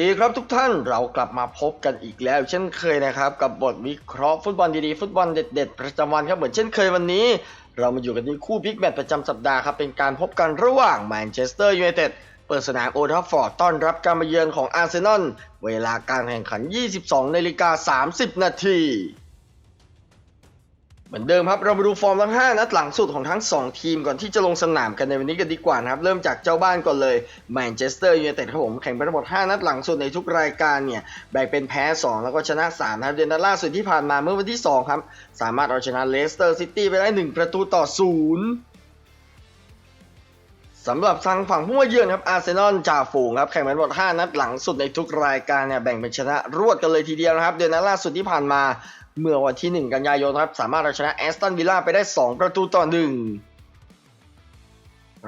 ดีครับทุกท่านเรากลับมาพบกันอีกแล้ว เช่นเคยนะครับ กับบทวิเคราะห์ฟุตบอลดีๆ ฟุตบอลเด็ดๆ ประจำวันครับเหมือนเช่นเคยวันนี้ เรามาอยู่กันที่คู่พิกแมตช์ประจำสัปดาห์ครับ เป็นการพบกันระหว่างแมนเชสเตอร์ยูไนเต็ดเปิดสนามโอทัฟฟอร์ดต้อนรับการมาเยือนของอาร์เซนอลเวลาการแข่งขัน 22นาฬิกา30 นาที เหมือนเดิมครับ เรามาดูฟอร์มทั้ง 5 นัดหลังสุดของทั้ง 2 ทีมก่อนที่จะลงสนามกันในวันนี้กันดีกว่านะครับ เริ่มจากเจ้าบ้านก่อนเลยแมนเชสเตอร์ยูไนเต็ดครับผม แข่งไปทั้งหมด 5 นัดหลังสุดในทุกรายการเนี่ย แบ่งเป็นแพ้ 2 แล้วก็ชนะ 3 นะครับเดือนนัดล่าสุดที่ผ่านมาเมื่อวันที่ 2 ครับ สามารถเอาชนะเลสเตอร์ซิตี้ไปได้ 1 ประตูต่อ 0 สำหรับทางฝั่งผู้มาเยือนครับอาร์เซนอลจ่าฝูงครับแข่งมาทั้งหมด 5 นัดหลังสุดในทุกรายการเนี่ยแบ่งเป็นชนะรวดกันเลยทีเดียวนะครับ เดือนนัดล่าสุดที่ผ่านมาเมื่อวันที่ 1 กันยายนครับสามารถเอาชนะแอสตันวิลล่าไปได้ 2 ประตูต่อ 1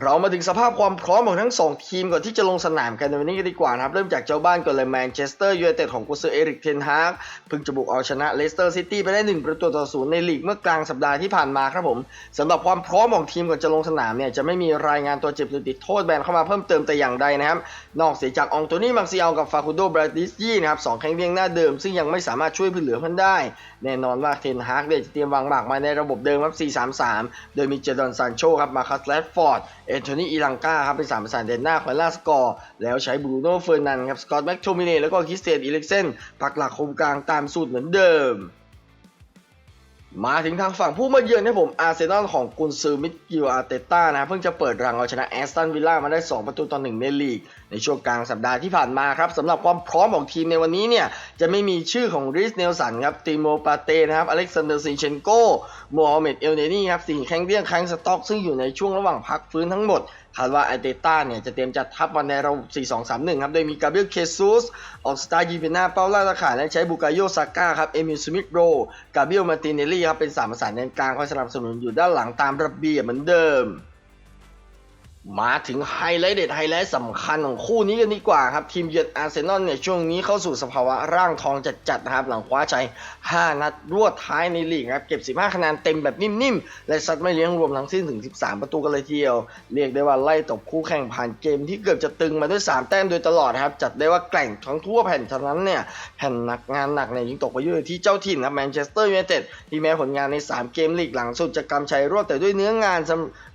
เรามาถึงสภาพความพร้อมของทั้ง 2 ทีมก่อนที่จะลงสนามกันในวันนี้กันดีกว่านะครับ เริ่มจากเจ้าบ้านก่อนเลยแมนเชสเตอร์ยูไนเต็ดของกุซือเอริกเทนฮากเพิ่งจะบุกเอาชนะเลสเตอร์ซิตี้ไปได้ 1 ประตูต่อศูนย์ในลีกเมื่อกลางสัปดาห์ที่ผ่านมาครับผมสำหรับความพร้อมของทีมก่อนจะลงสนามเนี่ยจะไม่มีรายงานตัวเจ็บหรือติดโทษแบนเข้ามาเพิ่มเติมแต่อย่างใดนะครับนอกเสียจากอองโตนี่มักซิอัลกับฟาคูโดบราดิสยี่นะครับสองแข้งเรียงหน้าเดิม ซึ่งยังไม่สามารถช่วยเพื่อเหลือเพื่อนได้ แน่นอนว่าเทนฮากเนี่ยจะเตรียมวางหมากมาในระบบเดิมครับ4-3-3 โดยมีเจดอนซานโชครับมาคัสแรดฟอร์ดเอนโทนีอีลังกาครับเป็นสามประสานเดนหน้าคอยล่าสกอร์ แล้วใช้บรูโน่เฟอร์นันครับสกอตต์แม็กโทมิเน่แล้วก็คิสเตียนอีเล็กเซนปักหลักคุมกลางตามสูตรเหมือนเดิม มาถึงทางฝั่งผู้มาเยือนให้ผมอาร์เซนอลของกุนซือมิดกิลอาร์เตต้านะเพิ่งจะเปิดรังเอาชนะแอสตันวิลล่ามาได้ 2 ประตูต่อ1ในลีก ในช่วงกลางสัปดาห์ที่ผ่านมาครับสำหรับความพร้อมของทีมในวันนี้เนี่ย จะไม่มีชื่อของริสเนลสันครับติโมปาเต้นะครับอเล็กซานเดอร์ซินเชนโกโมฮัมเหม็ดเอลเนนี่ครับสี่แข้งเบี้ยงแข้งสต็อกซึ่งอยู่ในช่วงระหว่างพักฟื้นทั้งหมดคาดว่าอาเตต้าเนี่ยจะเตรียมจัดทัพมาในระบบ 4-2-3-1 ครับ โดยมีกาเบรียล เคซูส ออกสตาร์ยีเปนาเป้าล่าตะข่ายและใช้บุกาโยซาก้าครับ เอมิลสมิธโร กาเบรียล มาร์ติเนลลี่ครับเป็นสามประสานแดนกลางคอยสนับสนุนอยู่ด้านหลังตามระเบียบเหมือนเดิม มาถึงไฮไลท์เด็ดไฮไลท์สำคัญของคู่นี้กันดีกว่าครับ ทีมเยือนอาร์เซนอลเนี่ยช่วงนี้เข้าสู่สภาวะร่างทองจัดๆนะครับ หลังคว้าชัย 5 นัดรวดท้ายในลีกครับ เก็บ 15 คะแนนเต็มแบบนิ่มๆ และซัดไม่เลี้ยงรวมทั้งสิ้นถึง 13 ประตูกันเลยทีเดียว เรียกได้ว่าไล่ตบคู่แข่งผ่านเกมที่เกือบจะตึงมาด้วย 3 แต้มโดยตลอดครับ จัดได้ว่าแกร่งทั้งทั่วแผ่นฉะนั้นเนี่ยแผ่นหนักงานหนักเนี่ยยิ่งตกไปอยู่ที่เจ้าถิ่นครับแมนเชสเตอร์ยูไนเต็ดที่แม้ผลงานใน 3 เกมลีกหลังสุดจะกำชัยรวดแต่ด้วยเนื้องาน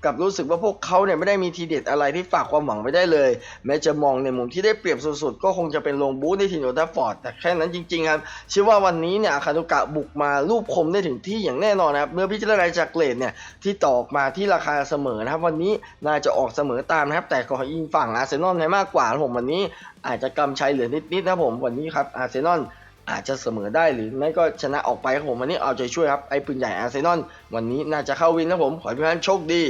กับรู้สึกว่าพวกเขาเนี่ยไม่ได้มีทีเด็ดอะไรที่ฝากความหวังไว้ได้เลย แม้จะมองในมุมที่ได้เปรียบสุดๆ ก็คงจะเป็นลงบูธในทีมโอทัฟฟอร์ดแต่แค่นั้นจริงๆครับเชื่อว่าวันนี้เนี่ยคานุกะบุกมารูปคมได้ถึงที่อย่างแน่นอนนะครับเมื่อพิจารณาจากเกรดเนี่ยที่ต่อออกมาที่ราคาเสมอนะครับ วันนี้น่าจะออกเสมอตามนะครับ แต่ก็ยิงฝั่งอาร์เซนอลให้มากกว่าผมวันนี้อาจจะกำชัยเหลือนิดๆนะครับผมวันนี้ครับอาร์เซนอลอาจจะเสมอได้หรือไม่ก็ชนะออกไปครับผมวันนี้เอาใจช่วยครับไอ้ปืนใหญ่อาร์เซนอลวันนี้น่าจะเข้าวินครับผมขอให้พี่พันโชคดี